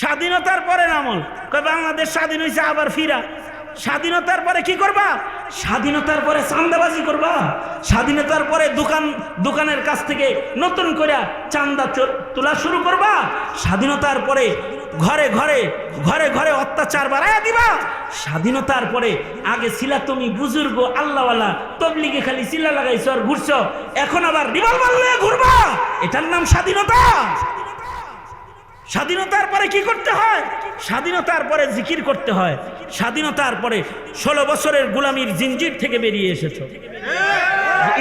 স্বাধীনতার পরে আমল? বাংলাদেশ স্বাধীন হয়েছে আবার ফিরা। স্বাধীনতার পরে কি করবা? স্বাধীনতার পরে চান্দাবাজি করবা। স্বাধীনতার পরে দোকান, দোকানের কাছ থেকে নতুন করে চান্দা তোলা শুরু করবা। স্বাধীনতার পরে ঘরে ঘরে ঘরে ঘরে অত্যাচার বাড়াইয়া দিবা। স্বাধীনতার পরে আগে ছিলা তুমি বুজুর্গ, আল্লাহওয়ালা, তবলিগে খালি চিল্লা লাগাইছো আর ঘুরছো। এখন আবার রিভলভার লয়ে ঘুরবা। এটার নাম স্বাধীনতা। স্বাধীনতার পরে কি করতে হয়? স্বাধীনতার পরে জিকির করতে হয়। স্বাধীনতার পরে ষোলো বছরের গুলামির জিঞ্জির থেকে বেরিয়ে এসেছ।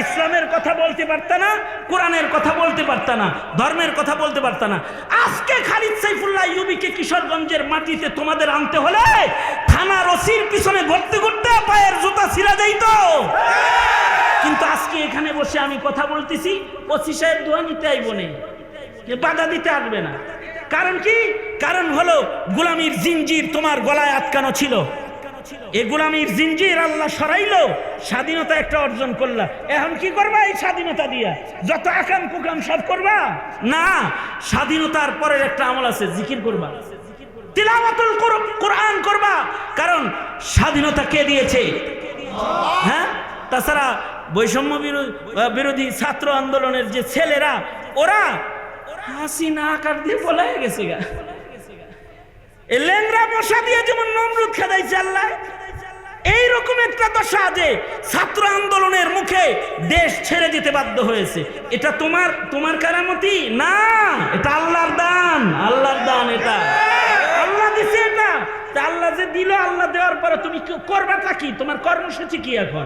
ইসলামের কথা বলতে পারত না, কোরআনের কথা বলতে পারত না, ধর্মের কথা বলতে পারত না। আজকে খালিদ সাইফুল্লাহ ইউবিকে কিশোরগঞ্জের মাটিতে তোমাদের আনতে হলে থানার ওসির পিছনে ঘুরতে ঘুরতে পায়ের জুতা ছিঁড়া যাইতো কিন্তু আজকে এখানে বসে আমি কথা বলতেছি সাহেব দোয়া নিতে আইব নেই বাধা দিতে আসবে না। কারণ কি? কারণ হলো গোলামির জিঞ্জির তোমার গলায় আটকানো ছিল। এ গোলামির জিঞ্জির আল্লাহ সরাইলো, স্বাধীনতা একটা অর্জন করলা। এখন কি করবা এই স্বাধীনতা দিয়া? যত আকাম কুকাম সব করবা? না, স্বাধীনতার পরের একটা আমল আছে, জিকির করবা। তিলাওয়াতুল কোর- কোরআন করবা। কারণ স্বাধীনতা কে দিয়েছে? হ্যাঁ? তাছাড়া বৈষম্য বিরো- বিরোধী ছাত্র আন্দোলনের যে ছেলেরা, ওরা হাসি না আকার দিয়ে পলাই গেছে গা। এ ল্যাংরা মশা দিয়ে যেমন নমরুদ খেদাইছে আল্লাহ, এইরকম একটা দশা যে ছাত্র আন্দোলনের মুখে দেশ ছেড়ে যেতে বাধ্য হয়েছে। এটা তোমার তোমার কারামতি? না, এটা আল্লাহর দান আল্লাহর দান এটা। আল্লাহ দিছে এটা। আল্লাহ যে দিল, আল্লাহ দেওয়ার পরে তুমি করবাটা কি? তোমার কর্মসূচি কি এখন?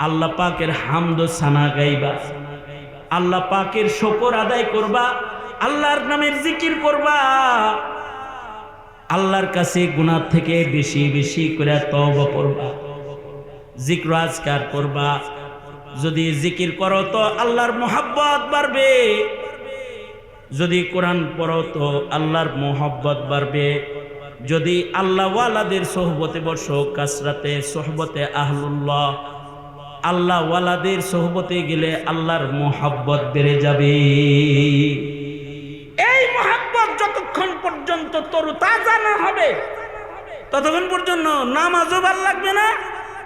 আল্লাহ পাকের হামদ সানা গাইবা। আল্লাহ পাকের শকর আদায় করবা, আল্লাহর নামের জিকির করবা। আল্লাহর কাছে গুনাহ থেকে বেশি বেশি করে তওবা করবা। জিক্র আজকার করবা। যদি জিকির করো তো আল্লাহর মোহাব্বত বাড়বে। যদি কোরআন পড়ো তো আল্লাহর মোহাব্বত বাড়বে। যদি আল্লাহওয়ালাদের সোহবতে বসো, কাসরাতে, সোহবতে আহলুল্লাহ আল্লাহওয়ালাদের সোহবতে গেলে আল্লাহর মোহাব্বত বেড়ে যাবে। এই মোহাব্বত যতক্ষণ পর্যন্ত তরু তাজা না হবে, ততক্ষণ পর্যন্ত নামাজও ভালো লাগবে না,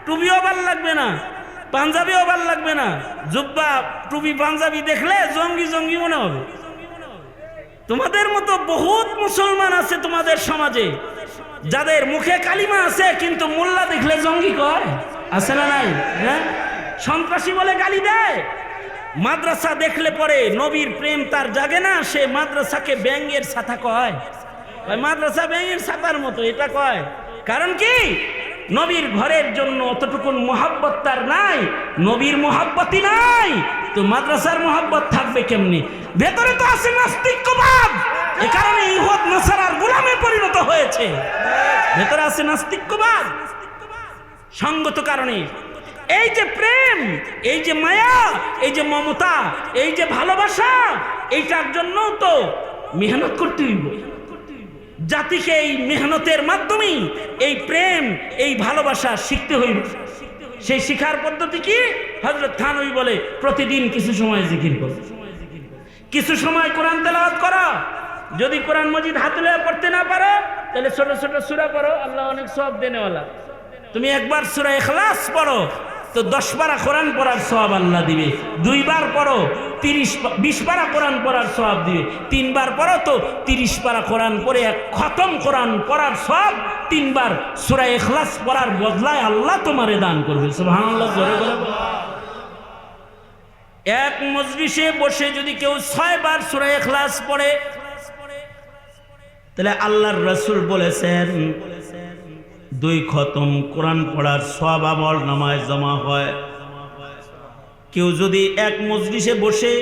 টুপিও ভালো লাগবে না, পাঞ্জাবিও ভালো লাগবে না। জুব্বা, টুপি, পাঞ্জাবি দেখলে জঙ্গি জঙ্গি মনে হবে। তোমাদের মতো বহুত মুসলমান আছে তোমাদের সমাজে, যাদের মুখে কালিমা আছে কিন্তু মোল্লা দেখলে জঙ্গি কয়? আছে না নাই? হ্যাঁ? সন্ত্রাসী বলে গালি দেয়। মাদ্রাসা দেখলে পরে নবীর প্রেম তার জাগে না, সে মাদ্রাসাকে ব্যাঙ্গের ছাতা কয়। মাদ্রাসা ব্যাঙ্গের ছাতার মতো, এটা কয়। কারণ কি? নবীর ঘরের জন্য অতটুকুন মোহাব্বত তার নাই, নবীর মোহাব্বতই নাই। তো মাদ্রাসার মোহাব্বত থাকবে কেমনি? ভেতরে তো আছে নাস্তিক্যবাদ। এ কারণে ইহুদ, নাসারার গোলামে পরিণত হয়েছে। ভেতরে আছে নাস্তিক্যবাদ। সঙ্গত কারণে এই যে প্রেম, এই যে মায়া, এই যে মমতা, এই যে ভালোবাসা, এইটার জন্য তো মেহনত করতে হইব জাতিকে এই মেহনতের মাধ্যমেই এই প্রেম, এই ভালোবাসা শিখতে হইব। সেই শিখার পদ্ধতি কি? হজরত থানবী বলে, প্রতিদিন কিছু সময় জিকির করো। কিছু সময় কোরআন তেলাওয়াত করো। যদি কোরআন মজিদ হাতে পড়তে না পারো, তাহলে ছোট ছোট সুরা পড়ো। আল্লাহ অনেক সব দেনেওয়ালা। তুমি একবার সুরা এখলাস পড়ো। তো দশ পারা কোরআন পড়ার সব আল্লাহ দিবে। দুইবার পড়ো, তিরিশ, বিশ পারা কোরআন পড়ার সব দিবে। তিনবার পড়ো তো তিরিশ পারা কোরআন পড়ে এক খতম কোরআন পড়ার সব তিনবার সুরা এখলাস পড়ার বদলায় আল্লাহ তোমারে দান করবে। এক মজলিসে বসে যদি কেউ ছয়বার সুরা এখলাস পড়ে, তাহলে আল্লাহর রসুল বলেছেন দুই খতম কোরআন পড়ার সব আমল নামায় জমা হয়। কেউ যদি এক মজলিসে বসে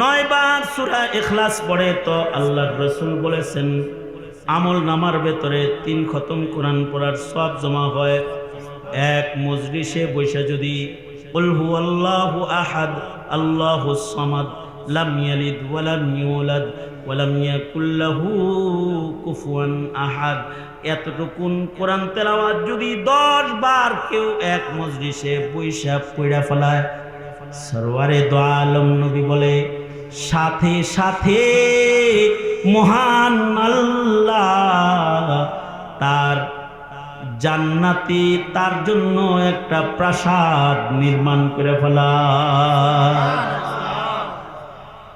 নয় বার সুরা এখলাস পড়ে, তো আল্লাহ রসুল বলেছেন, আমল নামার ভেতরে তিন খতম কোরআন পড়ার সব জমা হয়। এক মজলিসে বসে যদি উলহু আল্লাহু আহাদ, আল্লাহু সামাদ, লাম ওয়ালাম ইউলাদ ওয়ালাম ইয়াকুল কুফুয়ান আহাদ। এতটুকুন কোরআন তেলাওয়াত যদি দশ বার কেউ এক মজলিসে বৈশাখ পড়া ফেলায়, সরওয়ারে দো আলম নবী বলে, সাথে সাথে মহান আল্লাহ তার জান্নাতি, তার জন্য একটা প্রাসাদ নির্মাণ করে ফেলা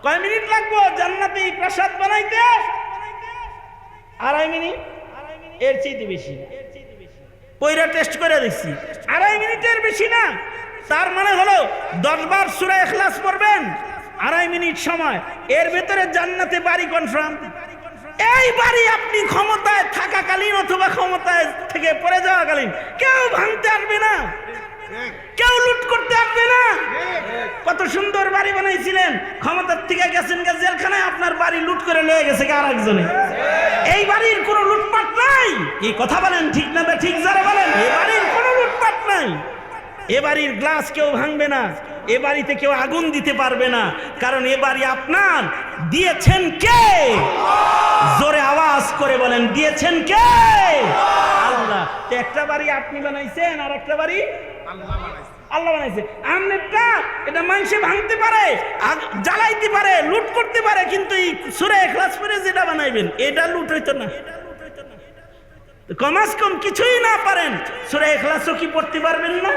কয় মিনিট লাগবো জান্নাতি প্রাসাদ বানাইতে? আড়াই মিনিট? এর চেয়ে বেশি। পয়রা টেস্ট করে দেখছি। আড়াই মিনিটের বেশি না। তার মানে হলো দশবার সুরা এখলাস পড়বেন, আড়াই মিনিট সময়। এর ভেতরে জান্নাতে বাড়ি কনফার্ম এই বাড়ি আপনি ক্ষমতায় থাকাকালীন অথবা ক্ষমতায় থেকে পড়ে যাওয়াকালীন কেউ ভাঙতে আসবে না। কেউ লুট করতে আসবে না। কত সুন্দর বাড়ি বানাইছিলেন। ক্ষমতার থেকে গেছেন গে জেলখানায় আপনার বাড়ি লুট করে লয়ে গেছে আর একজনে এই বাড়ির কোনো লুটপাট নাই। এই কথা বলেন, ঠিক না ঠিক যারা বলেন। এই বাড়ির কোনো লুটপাট নাই। এ বাড়ির গ্লাস কেউ ভাঙবে না। এ বাড়িতে কেউ আগুন দিতে পারবে না। কারণ এ বাড়ি আপনার। দিয়েছেন কে? জোরে আওয়াজ করে বলেন, দিয়েছেন কে? আল্লাহ। একটা বাড়ি আপনি বানাইছেন আর একটা বাড়ি আল্লাহ বানাইছে। আমনেরটা, এটা মানুষে ভাঙতে পারে জ্বালাইতে পারে, লুট করতে পারে, কিন্তু এই সুরে এখলাস করে যেটা বানাইবেন, এটা লুট হইতো না। কমাস কম কিছুই না পারেন। সুরে এখলাসও কি পড়তে পারবেন না?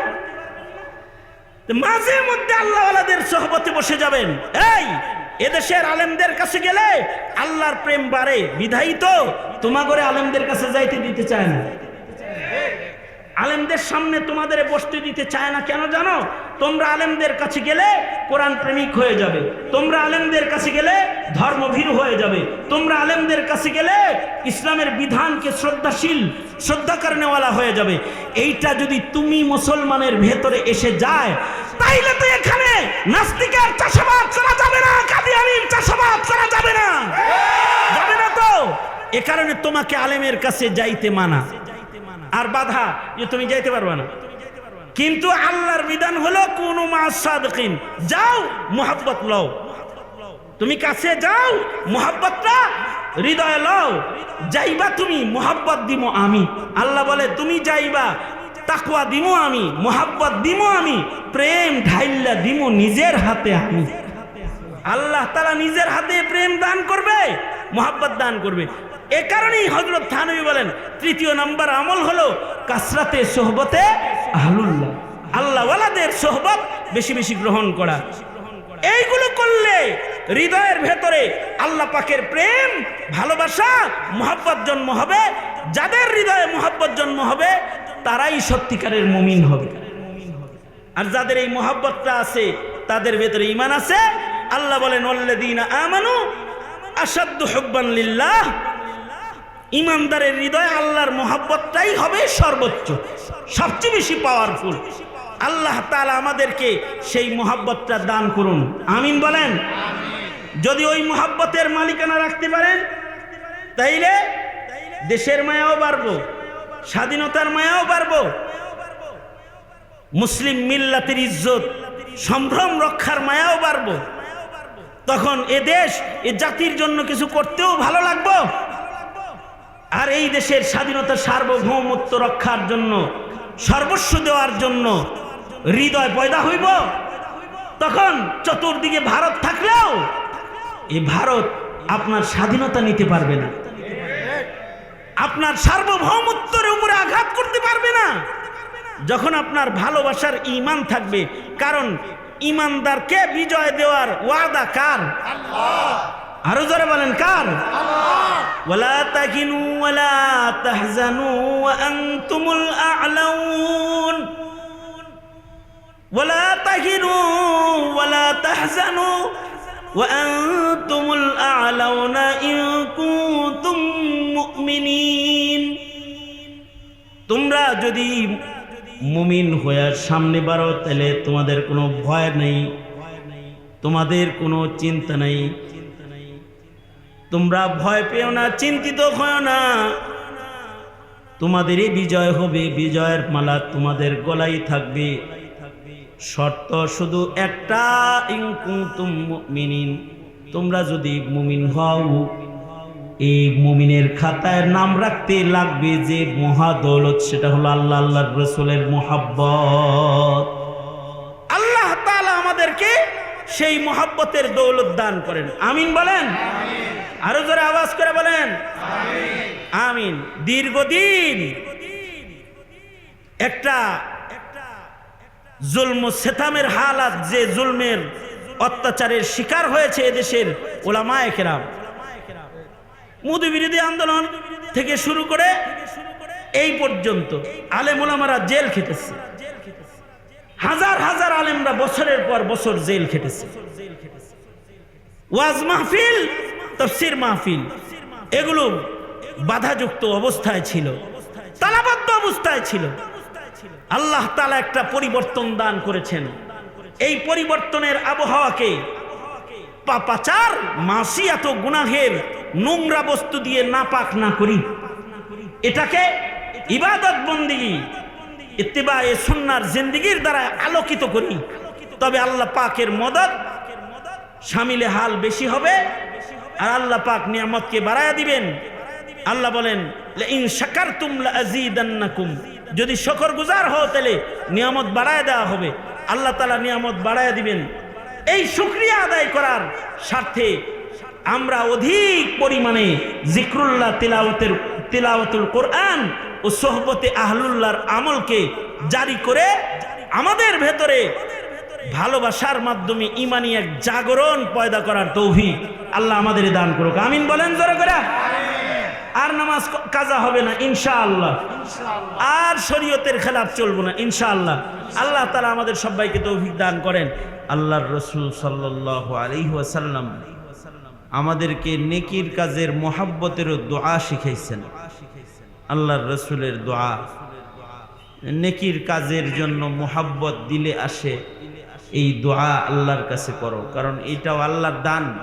মাঝে মধ্যে আল্লাহওয়ালাদের সহবতে বসে যাবেন। এই, এদেশের আলেমদের কাছে গেলে আল্লাহর প্রেম বাড়ে। বিধায়ী তো তোমা করে আলেমদের কাছে যাইতে দিতে চায় না। আলেমদের সামনে তোমাদের বসতে দিতে চায় না কেন জানো? তোমরা আলেমদের কাছে গেলে কোরআন প্রেমিক হয়ে যাবে। তোমরা আলেমদের কাছে গেলে ধর্মভীরু হয়ে যাবে। তোমরা আলেমদের কাছে গেলে ইসলামের বিধানকে শ্রদ্ধাশীল, শ্রদ্ধা কারণেওয়ালা হয়ে যাবে। এইটা যদি তুমি মুসলমানের ভেতরে এসে যায়, তাইলে তো এখানে নাস্তিকের চাষাবাদ করা যাবে না কাদিয়ানির চাষাবাদ করা যাবে না। যাবে না তো? এ কারণে তোমাকে আলেমের কাছে যাইতে মানা। আর বাধা যে তুমি যাইতে পারবে না। কিন্তু আল্লাহর বিধান হলো, কোন যাও, মোহাব্বত লও। তুমি কাছে যাও, মোহাব্বতটা হৃদয়ে লও। যাইবা তুমি, মোহাব্বত দিব আমি। আল্লাহ বলে, তুমি যাইবা তাকুয়া দিব আমি, মোহাব্বত দিব আমি, প্রেম ঢাইল্লা দিব নিজের হাতে আমি। আল্লাহ তারা নিজের হাতে প্রেম দান করবে, মোহাব্বত দান করবে। এ কারণেই হজরত থানবী বলেন, তৃতীয় নাম্বার আমল হলো কাসরাতে সোহবতে আহলুল্লাহ। আল্লাহওয়ালাদের সোহবত বেশি বেশি গ্রহণ করা। এইগুলো করলে হৃদয়ের ভেতরে আল্লাহ পাকের প্রেম, ভালোবাসা, মোহাব্বত জন্ম হবে। যাদের হৃদয়ে মোহাব্বত জন্ম হবে, তারাই সত্যিকারের মুমিন হবে। আর যাদের এই মোহাব্বতটা আছে, তাদের ভেতরে ইমান আছে। আল্লাহ বলেন অল্লাদিন আমানু আসাদ্দ হব্বান লিল্লাহ। ইমানদারের হৃদয়ে আল্লাহর মোহাব্বতটাই হবে সর্বোচ্চ, সবচেয়ে বেশি পাওয়ারফুল আল্লাহ তাআলা আমাদেরকে সেই মোহাব্বতটা দান করুন। আমিন বলেন? যদি ওই মোহাব্বতের মালিকানা রাখতে পারেন, তাইলে দেশের মায়াও বাড়বো, স্বাধীনতার মায়াও বাড়বো। মুসলিম মিল্লাতের ইজ্জত, সম্ভ্রম রক্ষার মায়াও বাড়বো। তখন এ দেশ, এ জাতির জন্য কিছু করতেও ভালো লাগবো। আর এই দেশের স্বাধীনতা সার্বভৌমত্ব রক্ষার জন্য, সর্বস্ব দেওয়ার জন্য হৃদয় পয়দা হইব, তখন চতুর্দিকে ভারত থাকলেও এই ভারত আপনার স্বাধীনতা নিতে পারবে না। আপনার সার্বভৌমত্বের উপরে আঘাত করতে পারবে না। যখন আপনার ভালোবাসার ইমান থাকবে, কারণ ইমানদারকে বিজয় দেওয়ার ওয়াদা কার? আরো জোরে বলেন কার ولا تهنوا ولا تحزنوا وأنتم الأعلون ولا تهنوا ولا تحزنوا وأنتم الأعلون إن كنتم مؤمنين তোমরা যদি মুমিন হয়ে সামনে বারো তাহলে তোমাদের কোনো ভয় নেই তোমাদের কোনো চিন্তা নাই তোমরা ভয় পেও না, চিন্তিত হয় না। তোমাদেরই বিজয় হবে, বিজয়ের মালা তোমাদের গলাই থাকবে। শর্ত শুধু একটা মিনিন তোমরা যদি মুমিন হও, এই মুমিনের খাতায় নাম রাখতে লাগবে যে মহাদৌলত, সেটা হলো আল্লাহ, আল্লাহর রসুলের মোহাব্বত। আল্লাহ তাআলা আমাদেরকে সেই মোহাব্বতের দৌলত দান করেন। আমিন বলেন? আরও জোরে আওয়াজ করে বলেন। আমিন। দীর্ঘদিন একটা জুলম সেতামের হালাত, যে জুলমের অত্যাচারের শিকার হয়েছে এদেশের ওলামায়ে কেরাম। মোদী বিরোধী আন্দোলন থেকে শুরু করে এই পর্যন্ত আলেম ওলামারা জেল খেটেছে। হাজার হাজার আলেমরা বছরের পর বছর জেল খেটেছে। ওয়াজ মাহফিল তফসির মাহফিল। এগুলো বাধাযুক্ত অবস্থায় ছিল। তালাবদ্ধ অবস্থায় ছিল। আল্লাহ তালা একটা পরিবর্তন দান করেছেন। এই পরিবর্তনের আবহাওয়াকে পাপাচার, মাসিয়াত গুনাহের নোংরা বস্তু দিয়ে নাপাক না করি। এটাকে ইবাদত বন্দিগি ইত্তিবা এ সুন্নার জিন্দিগির দ্বারা আলোকিত করি। তবে আল্লাহ পাকের মদত সামিলে হাল বেশি হবে। আর আল্লাহ পাক নিয়ামতকে বাড়ায়া দিবেন। আল্লাহ বলেন ইন শাকার তুমলা আজিদান্নাকুম যদি শকর গুজার হও তাহলে নিয়ামত বাড়ায় দেওয়া হবে। আল্লাহ তালা নিয়ামত বাড়ায় দিবেন। এই শুক্রিয়া আদায় করার স্বার্থে আমরা অধিক পরিমাণে জিক্রুল্লাহ তিলাওয়াতের, তিলাওয়াতুল কোরআন ও সোহবতে আহলুল্লাহর আমলকে জারি করে আমাদের ভেতরে ভালোবাসার মাধ্যমে ইমানি এক জাগরণ পয়দা করার তৌফিক আল্লাহ আমাদের দান করুক। আমিন বলেন জোরে করে। আর নামাজ কাজা হবে না, ইনশাআল্লাহ। আর শরীয়তের খেলাফ চলবো না, ইনশাআল্লাহ। আল্লাহ তালা আমাদের সবাইকে তৌফিক দান করেন। আল্লাহর রসুল সাল্লাহ আমাদেরকে নেকির কাজের মোহাব্বতেরও দোয়া শিখাইছেন। আল্লাহর রসুলের দোয়া নেকির কাজের জন্য মোহাব্বত দিলে আসে। এই দোয়া আল্লাহর কাছে করো। কারণ এটাও আল্লাহর দান।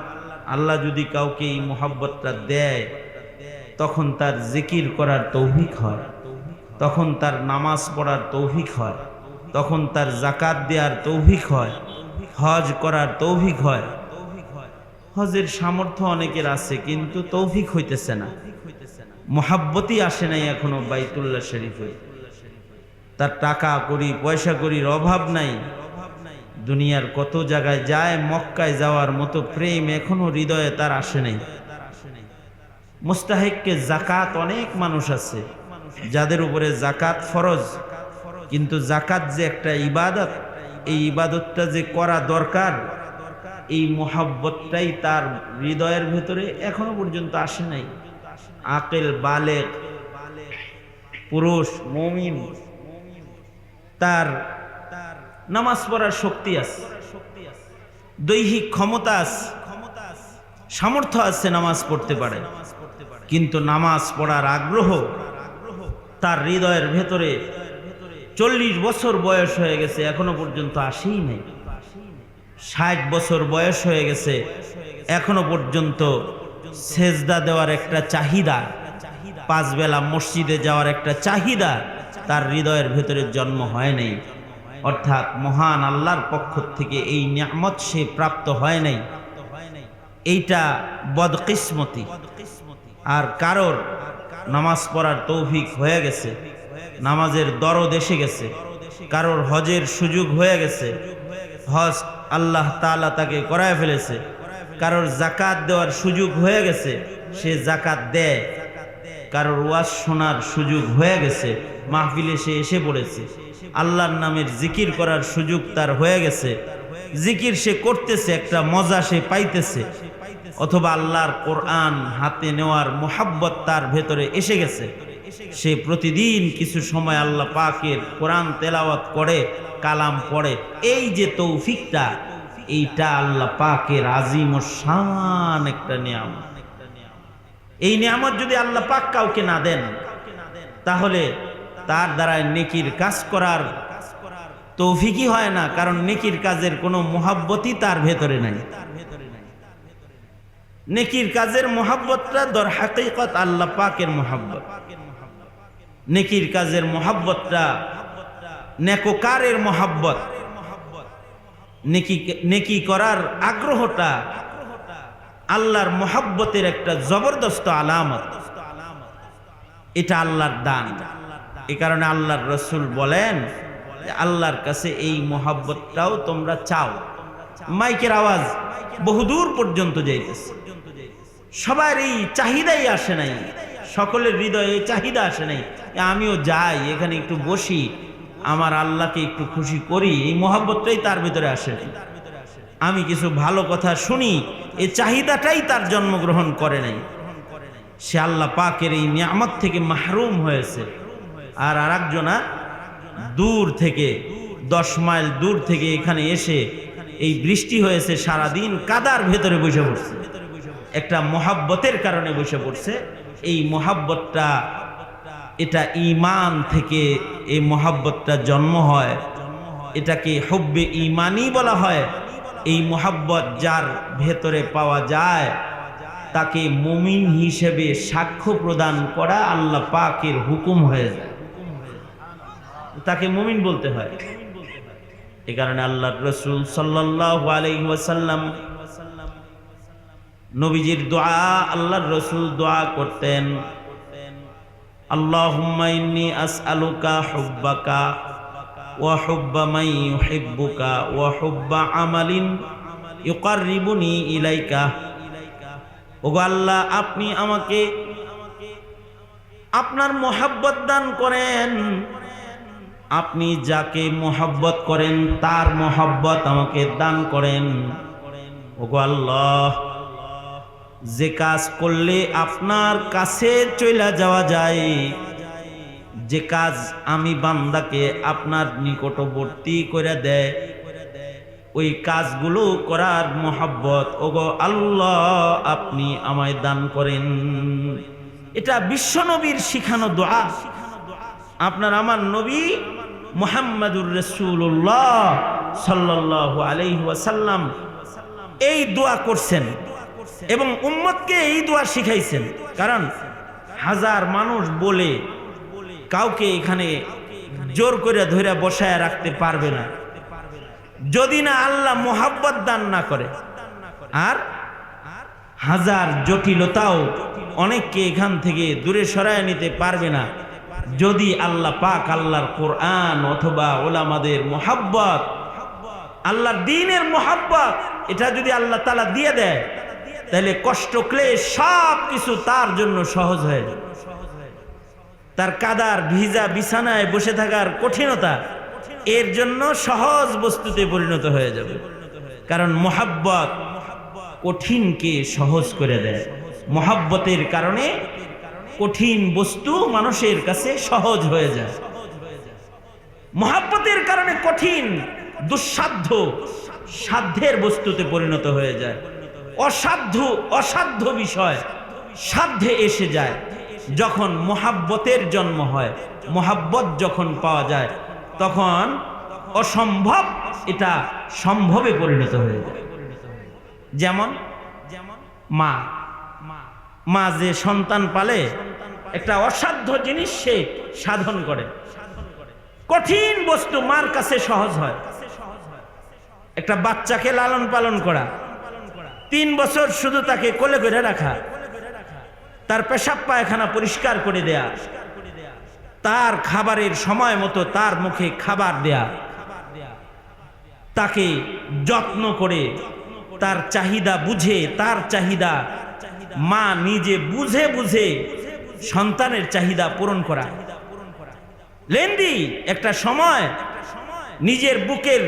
আল্লাহ যদি কাউকে এই মোহাব্বতটা দেয়, তখন তার জিকির করার তৌফিক হয়। তখন তার নামাজ পড়ার তৌফিক হয়। তখন তার জাকাত দেওয়ার তৌফিক হয়। হজ করার তৌফিক হয়। হজের সামর্থ্য অনেকের আছে, কিন্তু তৌফিক হইতেছে না। মোহাব্বতই আসে নাই এখনও বাইতুল্লাহ শরীফে। তার টাকা করি, পয়সা করির অভাব নাই। দুনিয়ার কত জায়গায় যায়, মক্কায় যাওয়ার মতো প্রেম এখনও হৃদয়ে তার আসে নাই। মুস্তাহিককে জাকাত অনেক মানুষ আছে, যাদের উপরে জাকাত ফরজ। কিন্তু জাকাত যে একটা ইবাদত, এই ইবাদতটা যে করা দরকার, এই মোহাব্বতটাই তার হৃদয়ের ভেতরে এখনও পর্যন্ত আসে নাই। আকেল, বালেক, পুরুষ, মমিন, তার নামাজ পড়ার শক্তি আছে। দৈহিক ক্ষমতা আছে। সামর্থ্য আছে নামাজ পড়তে পারে। কিন্তু নামাজ পড়ার আগ্রহ তার হৃদয়ের ভেতরে চল্লিশ বছর বয়স হয়ে গেছে, এখনও পর্যন্ত আসেই নাই। ষাট বছর বয়স হয়ে গেছে, এখনও পর্যন্ত সেজদা দেওয়ার একটা চাহিদা পাঁচ বেলা মসজিদে যাওয়ার একটা চাহিদা তার হৃদয়ের ভেতরে জন্ম হয় নাই। অর্থাৎ মহান আল্লাহর পক্ষ থেকে এই নিয়ামত সে প্রাপ্ত হয় নাই। এইটা বদকিসমতি। আর কারোর নামাজ পড়ার তৌফিক হয়ে গেছে, নামাজের দরদ এসে গেছে, কারোর হজের সুযোগ হয়ে গেছে, হজ আল্লাহ তালা তাকে করায় ফেলেছে, কারোর জাকাত দেওয়ার সুযোগ হয়ে গেছে, সে জাকাত দেয়, কারোর ওয়াজ শোনার সুযোগ হয়ে গেছে, মাহফিলে সে এসে পড়েছে। আল্লাহর নামের জিকির করার সুযোগ তার হয়ে গেছে। জিকির সে করতেছে, একটা মজা সে পাইতেছে। অথবা আল্লাহর কোরআন হাতে নেওয়ার মোহাব্বত তার ভেতরে এসে গেছে। সে প্রতিদিন কিছু সময় আল্লাহ পাকের কোরআন তেলাওয়াত করে, কালাম পড়ে। এই যে তৌফিকটা, এইটা আল্লাহ পাকের আজিম ও শান একটা নিয়ামত। এই নিয়ামত যদি আল্লাহ পাক কাউকে না দেন, তাহলে তার দ্বারা নেকির কাজ করার তৌফিকই হয় না, কারণ নেকির কাজের কোনো মোহাব্বতই তার ভেতরে নাই। নেকির কাজের মোহাব্বতটা দর হাকিকত আল্লাহ পাকের মোহাব্বত। নেকির কাজের মোহাব্বতটা নেকোকারের মোহাব্বত। নেকি নেকি করার আগ্রহটা আল্লাহর মোহাব্বতের একটা জবরদস্ত আলামত। এটা আল্লাহর দান। এ কারণে আল্লাহর রসুল বলেন আল্লাহর কাছে এই মোহাব্বতটাও তোমরা চাও। মাইকের আওয়াজ বহুদূর পর্যন্ত যাইতেছে। সবার এই চাহিদাই আসে নাই। সকলের হৃদয়ে চাহিদা আসে নাই আমিও যাই, এখানে একটু বসি, আমার আল্লাহকে একটু খুশি করি, এই মোহাব্বতটাই তার ভিতরে আসে আমি কিছু ভালো কথা শুনি এই চাহিদাটাই তার জন্মগ্রহণ করে নাই। সে আল্লাহ পাকের এই নিয়ামত থেকে মাহরুম হয়েছে। আর আর একজনা দূর থেকে, দশ মাইল দূর থেকে এখানে এসে এই বৃষ্টি হয়েছে সারাদিন কাদার ভেতরে বসে পড়ছে। একটা মহাব্বতের কারণে বসে পড়ছে। এই মহাব্বতটা, এটা ইমান থেকে এই মহাব্বতটা জন্ম হয়। এটাকে হব্বে ইমানই বলা হয়। এই মহাব্বত যার ভেতরে পাওয়া যায়, তাকে মুমিন হিসেবে সাক্ষ্য প্রদান করা আল্লাহ পাকের হুকুম হয়ে যায়। তাকে মুমিন বলতে হয়। এ কারণে আল্লাহ রসুল সাল্লাহ নবীজির দোয়া, আল্লাহর রসুল দোয়া করতেন। ইলাইকা। আল্লাহ, আপনি আমাকে আপনার মোহাব্বত দান করেন। আপনি যাকে মোহাব্বত করেন, তার মোহাব্বত আমাকে দান করেন। ওগো আল্লাহ, যে কাজ করলে আপনার কাছে চলে যাওয়া যায়, যে কাজ আমি বান্দাকে আপনার নিকটবর্তী করে দেয়, ওই কাজগুলো করার মোহাব্বত, ওগো আল্লাহ, আপনি আমায় দান করেন। এটা বিশ্বনবীর শিখানো দোয়া। আপনার আমার নবী মোহাম্মদুর রসুল্লাহ সাল্লাহ ওয়াসাল্লাম এই দোয়া করছেন এবং উম্মতকে এই দোয়া শিখাইছেন। কারণ হাজার মানুষ বলে কাউকে এখানে জোর করে ধরে বসায় রাখতে পারবে না। যদি না আল্লাহ মোহাব্বত দান না করে। আর হাজার জটিলতাও অনেককে এখান থেকে দূরে সরায় নিতে পারবে না। যদি আল্লাহ পাক আল্লাহর কোরআন অথবা ওলামাদের মোহাব্বত, আল্লাহর দিনের মোহাব্বত, এটা যদি আল্লাহ তালা দিয়ে দেয়, তাহলে কষ্ট, ক্লেশ সব কিছু তার জন্য সহজ হয়ে যাবে তার কাদার ভিজা বিছানায় বসে থাকার কঠিনতা এর জন্য সহজ বস্তুতে পরিণত হয়ে যাবে। কারণ মোহাব্বত কঠিনকে সহজ করে দেয়। মোহাব্বতের কারণে কঠিন বস্তু মানুষের কাছে সহজ হয়ে যায়। মহাব্বতের কারণে কঠিন, দুঃসাধ্য, সাধ্যের বস্তুতে পরিণত হয়ে যায়। অসাধ্য অসাধ্য বিষয় সাধ্যে এসে যায় যখন মোহাব্বতের জন্ম হয়। মোহাব্বত যখন পাওয়া যায়, তখন অসম্ভব এটা সম্ভবে পরিণত হয়ে যায়। যেমন, মা মা যে সন্তান পালে একটা অসাধ্য জিনিস সে সাধন করে। কঠিন বস্তু মার কাছে সহজ হয়। একটা বাচ্চাকে লালন পালন করা। তিন বছর শুধু তাকে কোলে করে রাখা। তার পেশাব পায়খানা পরিষ্কার করে দেয়া। তার খাবারের সময় মতো তার মুখে খাবার দেয়া। তাকে যত্ন করে তার চাহিদা বুঝে, তার চাহিদা মা নিজে বুঝে বুঝে সন্তানের চাহিদা পূরণ করা। লেন্দি একটা সময় নিজের বুকের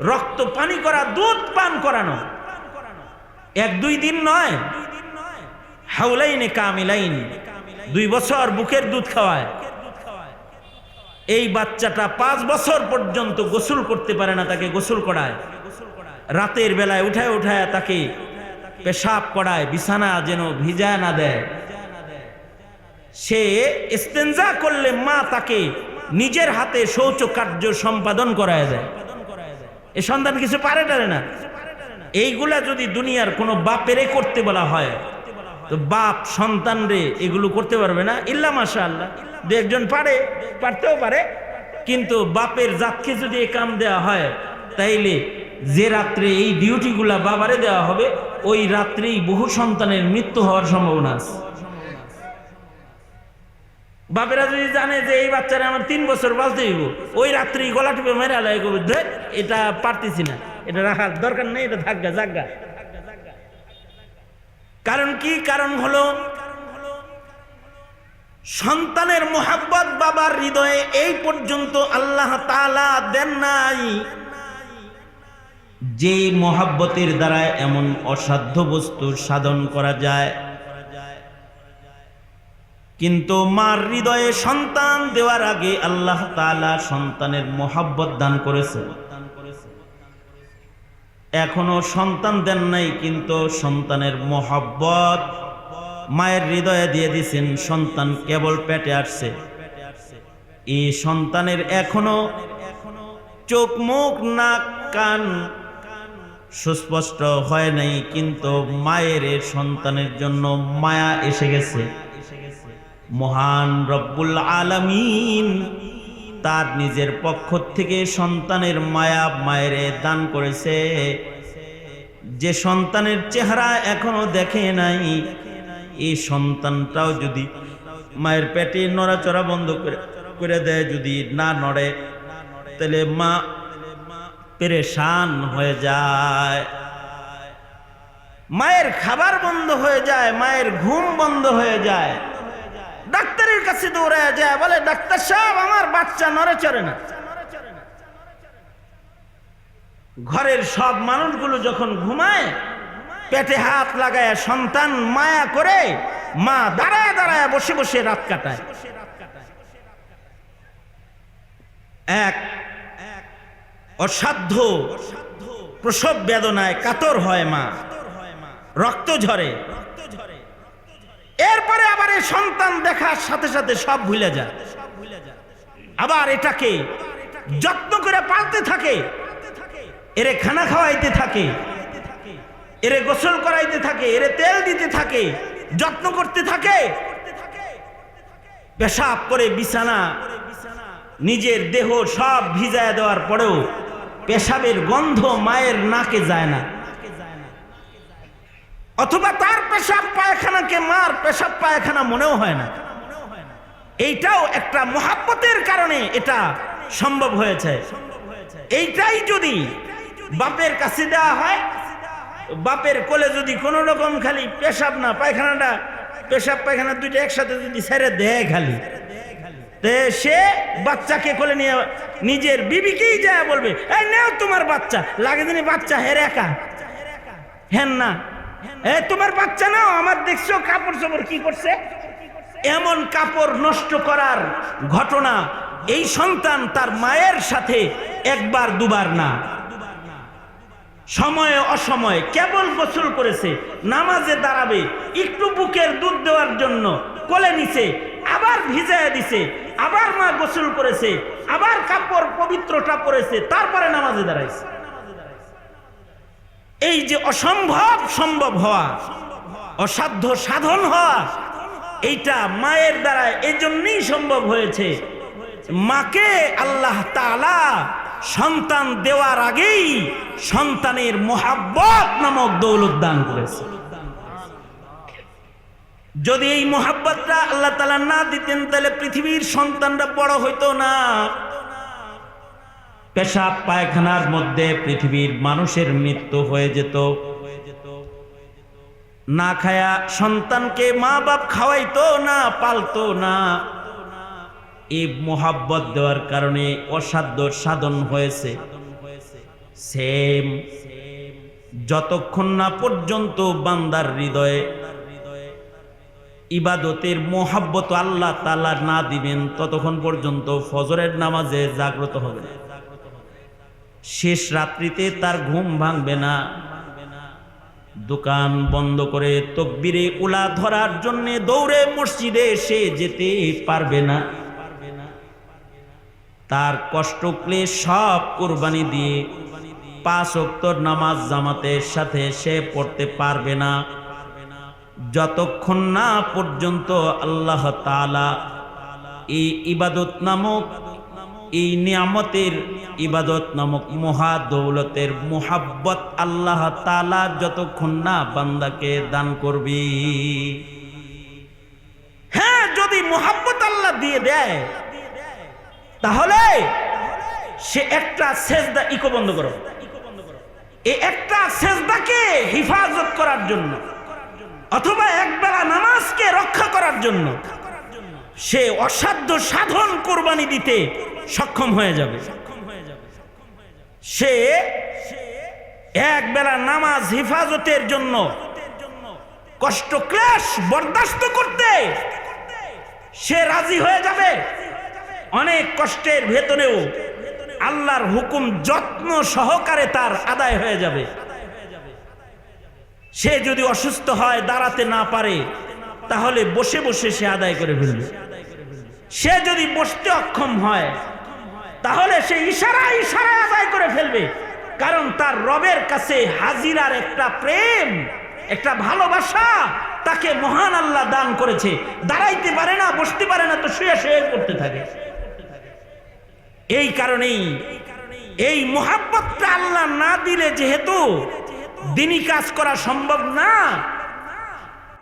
রক্ত পানি করা, দুধ পান করানো। এক, দুই দিন নয়। হাউলাইনে কামিলাইন। দুই বছর বুকের দুধ খাওয়ায়। এই বাচ্চাটা পাঁচ বছর পর্যন্ত গোসল করতে পারে না, তাকে গোসল করায়। রাতের বেলায় উঠায় উঠায় তাকে পেশাব করায়, বিছানা যেন ভিজায় না দেয়। সে ইস্তেঞ্জা করলে মা তাকে নিজের হাতে শৌচ কার্য সম্পাদন করায় দেয়। এ সন্তান কিছু পারে টারে না। এইগুলা যদি দুনিয়ার কোনো বাপেরে করতে বলা হয়, তো বাপ সন্তান রে এগুলো করতে পারবে না। ইল্লা মাসা আল্লাহ দু একজন পারে, পারতেও পারে। কিন্তু বাপের জাতকে যদি এ কাম দেওয়া হয়, তাইলে যে রাত্রে এই ডিউটিগুলা বাবারে দেওয়া হবে, ওই রাত্রেই বহু সন্তানের মৃত্যু হওয়ার সম্ভাবনা আছে। বাপেরা যদি জানে যে এই বাচ্চারা আমার তিন বছর বাঁচতে হইব ওই রাত্রি গলা টিপে মেরে করবে "ধুর, এটা পারতেছি না এটা রাখার দরকার নেই এটা থাকগা জাগা কারণ কি? কারণ হলো সন্তানের মোহাব্বত বাবার হৃদয়ে এই পর্যন্ত আল্লাহ তাআলা দেন নাই। যে মহাব্বতের দ্বারা এমন অসাধ্য বস্তু সাধন করা যায় কিন্তু মার হৃদয়ে সন্তান দেওয়ার আগে আল্লাহ তাআলা সন্তানের মহাব্বত দান করেছে। এখনও সন্তান দেন নাই, কিন্তু সন্তানের মহাব্বত মায়ের হৃদয়ে দিয়ে দিছেন, সন্তান কেবল পেটে আসছে। এই সন্তানের এখনও চোখ, মুখ, নাক, কান সুস্পষ্ট হয় নাই, কিন্তু মায়ের সন্তানের জন্য মায়া এসে গেছে। মহান রব্বুল আলামিন তার নিজের পক্ষ থেকে সন্তানের মায়া মায়ের দান করেছে। যে সন্তানের চেহারা এখনও দেখে নাই, এই সন্তানটাও যদি মায়ের পেটে নড়াচড়া বন্ধ করে করে দেয়, যদি না নড়ে, তাহলে মা পেরেশান হয়ে যায়। মায়ের খাবার বন্ধ হয়ে যায়, মায়ের ঘুম বন্ধ হয়ে যায়। ডাক্তারের কাছে দৌড়ায় যায়, বলে, ডাক্তার সাহেব, আমার বাচ্চা নড়ে চড়ে না। ঘরের সব মানুষগুলো যখন ঘুমায়, পেটে হাত লাগায়, সন্তান মায়া করে মা দাঁড়ায় দাঁড়ায় বসে বসে রাত কাটায়। এক অসাধ্য প্রসব বেদনায় কাতর হয় মা, রক্ত ঝরে। এরপরে আবার এই সন্তান দেখার সাথে সাথে সব ভুলে যায়। আবার এটাকে যত্ন করে পালতে থাকে। এরে খানা খাওয়াইতে থাকে। এরে গোসল করাইতে থাকে। এরে তেল দিতে থাকে। যত্ন করতে থাকে। পেশাব করে বিছানা, নিজের দেহ সব ভিজায় দেওয়ার পরেও পেশাবের গন্ধ মায়ের নাকে যায় না। অথবা তার পেশাব পায়খানাকে মার পেশাব পায়খানা মনেও হয় না। এইটাও একটা মহাব্বতের কারণে এটা সম্ভব হয়েছে। এইটাই যদি বাপের কাছে দেওয়া হয়, বাপের কোলে যদি কোনো রকম খালি পেশাব না, পায়খানাটা, পেশাব, পায়খানা দুইটা একসাথে যদি ছেড়ে দেয় খালি সে বাচ্চাকে কোলে নিয়ে নিজের বিবিকেই যায় বলবে, এই নেও তোমার বাচ্চা, লাগে দিনই বাচ্চা হের একা। হেন না। তোমার বাচ্চা নাও, আমার দেখছ কাপড় চোপড় কি করছে? এমন কাপড় নষ্ট করার ঘটনা, এই সন্তান তার মায়ের সাথে একবার দুবার না। সময়ে অসময়ে কেবল গোসল করেছে, নামাজে দাঁড়াবে, একটু বুকের দুধ দেওয়ার জন্য কোলে নিছে, আবার ভিজায় দিছে, আবার মা গোসল করেছে, আবার কাপড় পবিত্রটা পরেছে, তারপরে নামাজে দাঁড়াইছে। এই যে অসম্ভব সম্ভব হওয়া, অসাধ্য সাধন হওয়া, এইটা মায়ের দ্বারা এই জন্যই সম্ভব হয়েছে। মাকে আল্লাহ তাআলা সন্তান দেওয়ার আগেই সন্তানের মোহাব্বত নামক দৌলত দান করেছে। যদি এই মোহাব্বতটা আল্লাহ তালা না দিতেন, তাহলে পৃথিবীর সন্তানরা বড় হইতো না। পেশাব পায়খানার মধ্যে পৃথিবীর মানুষের মৃত্যু হয়ে যেত। না খায়া সন্তানকে মা বাপ খাওয়াইতো না, পালতো না। এই মোহাব্বত দেওয়ার কারণে অসাধ্য সাধন হয়েছে। সেম যতক্ষণ না পর্যন্ত বান্দার হৃদয়ে ইবাদতের মোহাব্বত আল্লাহ তালা না দিবেন, ততক্ষণ পর্যন্ত ফজরের নামাজে জাগ্রত হবে না। শেষ রাত্রিতে তার ঘুম ভাঙবে না। দোকান বন্ধ করে তকবিরে উলা ধরার জন্য দৌড়ে মসজিদে এসে যেতে পারবে না। তার কষ্ট ক্লেশ সব কোরবানি দিয়ে পাঁচ অক্তর নামাজ জামাতের সাথে সে পড়তে পারবে না। যতক্ষণ না পর্যন্ত আল্লাহ তাআলা এই ইবাদত নামক এই নিয়ামতের ইবাদত নামক মহা দৌলতের মোহাব্বত আল্লাহ তাআলা যতক্ষণ না বান্দাকে দান করবি। হ্যাঁ যদি মোহাব্বত আল্লাহ দিয়ে দেয়, তাহলে সে একটা সেজদা ইকো বন্ধ করো। এই একটা সেজদাকে হিফাজত করার জন্য, অথবা একবেলা নামাজকে রক্ষা করার জন্য। সে অসাধ্য সাধন কোরবানি দিতে সক্ষম হয়ে যাবে। সে একবেলা নামাজ হিফাজতের জন্য কষ্ট ক্লেশ বরদাস্ত করতে সে রাজি হয়ে যাবে। অনেক কষ্টের ভেতরেও আল্লাহর হুকুম যত্ন সহকারে তার আদায় হয়ে যাবে। সে যদি অসুস্থ হয়, দাঁড়াতে না পারে, তাহলে বসে বসে সে আদায় করে ফেলবে। সে যদি বসতে অক্ষম হয়, তাহলে সে ইশারা ইশারায় আদায় করে ফেলবে। কারণ তার রবের কাছে হাজিরার একটা প্রেম, একটা ভালোবাসা তাকে মহান আল্লাহ দান করেছে। দাঁড়াইতে পারে না, বসতে পারে না, তো শুয়ে শুয়ে করতে থাকে। এই কারণেই এই মোহাব্বতটা আল্লাহ না দিলে যেহেতু দিনই কাজ করা সম্ভব না